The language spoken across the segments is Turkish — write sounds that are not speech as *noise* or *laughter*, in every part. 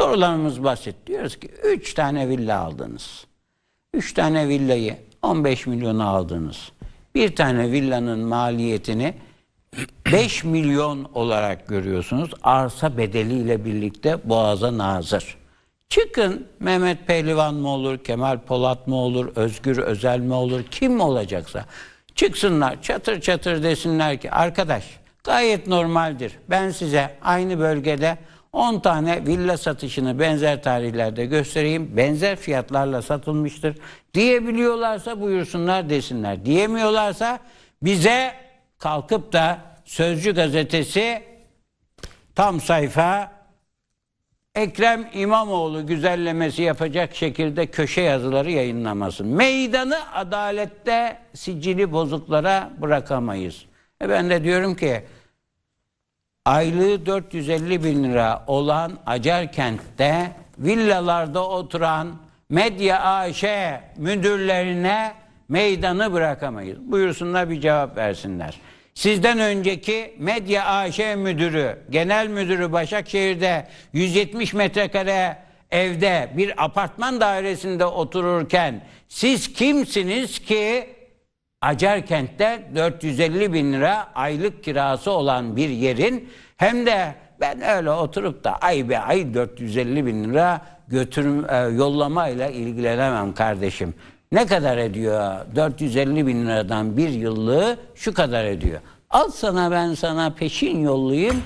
Sorularımız basit. Diyoruz ki 3 tane villa aldınız. 3 tane villayı 15 milyona aldınız. Bir tane villanın maliyetini *clears throat* 5 milyon olarak görüyorsunuz. Arsa bedeliyle birlikte boğaza nazır. Çıkın Mehmet Pehlivan mı olur, Kemal Polat mı olur, Özgür Özel mi olur, kim olacaksa. Çıksınlar çatır çatır desinler ki arkadaş gayet normaldir. Ben size aynı bölgede 10 tane villa satışını benzer tarihlerde göstereyim. Benzer fiyatlarla satılmıştır. Diyebiliyorlarsa buyursunlar desinler. Diyemiyorlarsa bize kalkıp da Sözcü gazetesi tam sayfa Ekrem İmamoğlu güzellemesi yapacak şekilde köşe yazıları yayınlamasın. Meydanı adalette sicili bozuklara bırakamayız. E ben de diyorum ki aylığı 450 bin lira olan Acarkent'te villalarda oturan Medya AŞ müdürlerine meydanı bırakamayız. Buyursunlar bir cevap versinler. Sizden önceki Medya AŞ müdürü, genel müdürü Başakşehir'de 170 metrekare evde bir apartman dairesinde otururken siz kimsiniz ki Acarkent'te 450 bin lira aylık kirası olan bir yerin hem de ben öyle oturup da ay be ay 450 bin lira götürüm e, yollamayla ilgilenemem kardeşim. Ne kadar ediyor? 450 bin liradan bir yıllığı şu kadar ediyor. Al sana ben sana peşin yollayayım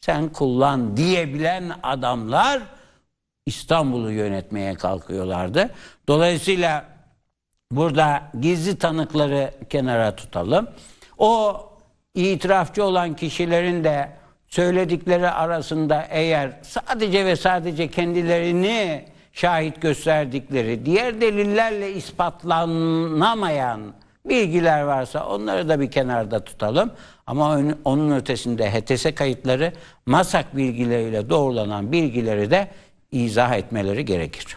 sen kullan diyebilen adamlar İstanbul'u yönetmeye kalkıyorlardı. Dolayısıyla Burada gizli tanıkları kenara tutalım. O itirafçı olan kişilerin de söyledikleri arasında eğer sadece ve sadece kendilerini şahit gösterdikleri, diğer delillerle ispatlanamayan bilgiler varsa onları da bir kenarda tutalım. Ama onun ötesinde HTS kayıtları, masak bilgileriyle doğrulanan bilgileri de izah etmeleri gerekir.